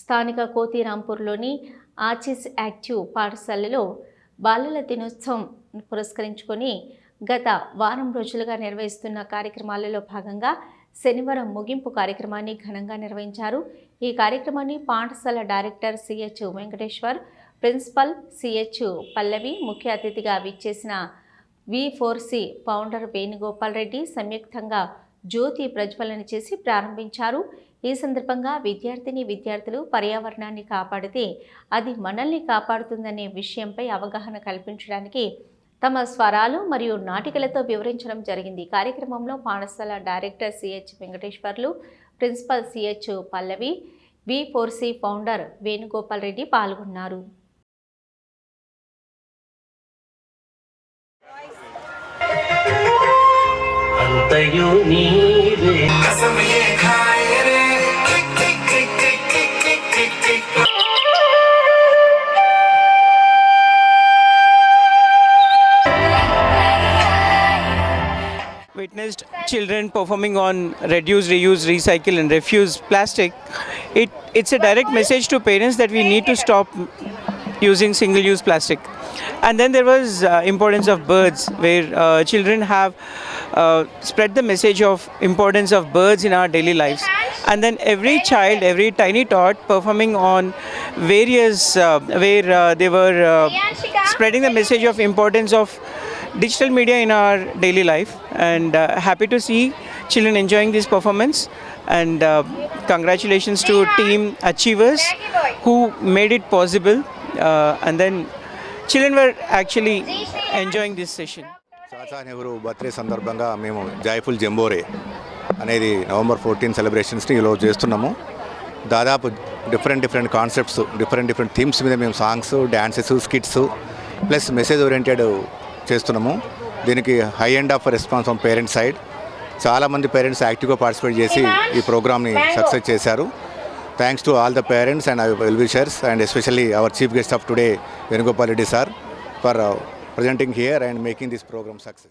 స్థానిక కోతిరాంపూర్లోని ఆచిస్ యాక్టివ్ పాఠశాలలో బాలల దినోత్సవం పురస్కరించుకొని గత వారం రోజులుగా నిర్వహిస్తున్న కార్యక్రమాలలో భాగంగా శనివారం ముగింపు కార్యక్రమాన్ని ఘనంగా నిర్వహించారు. ఈ కార్యక్రమాన్ని పాఠశాల director CH Venkateshwar principal CH Pallavi ముఖ్య అతిథిగా విచ్చేసిన V four C founder Venugopal Reddy సంయుక్తంగా జ్యోతి ప్రజ్వలన చేసి ప్రారంభించారు. ఈ సందర్భంగా విద్యార్థిని విద్యార్థులు పర్యావరణాన్ని కాపాడితే అది మనల్ని కాపాడుతుందనే విషయంపై అవగాహన కల్పించడానికి తమ స్వరాలు మరియు నాటికలతో వివరించడం జరిగింది. కార్యక్రమంలో పాఠశాల director CH Venkateswarlu principal CH Pallavi V four C founder Venugopal Reddy పాల్గొన్నారు. ಕಸಮಿಯೇ ಖಾಯರೇ witnessed children performing on reduce, reuse, recycle and refuse plastic, it, it's a direct message to parents that we need to stop using single-use plastic. And then there was uh, importance of birds, where uh, children have uh, spread the message of importance of birds in our daily lives. And then every child, every tiny tot performing on various, uh, where uh, they were uh, spreading the message of importance of digital media in our daily life and uh, happy to see children enjoying this performance and uh, congratulations to team achievers who made it possible Uh, and then children were actually enjoying this session. Chacha Nehru birthday సందర్భంగా మేము joyful జంబోరే అనేది November fourteen సెలబ్రేషన్స్ని ఈరోజు చేస్తున్నాము. దాదాపు different different concepts different different themes మీద మేము songs dances skits plus message oriented చేస్తున్నాము. దీనికి high end of response from parents side. చాలామంది పేరెంట్స్ యాక్టివ్గా పార్టిసిపేట్ చేసి ఈ ప్రోగ్రామ్ని సక్సెస్ చేశారు. thanks to all the parents and well-wishers and especially our chief guest of today, Venugopal Reddy sir, for uh, presenting here and making this program success.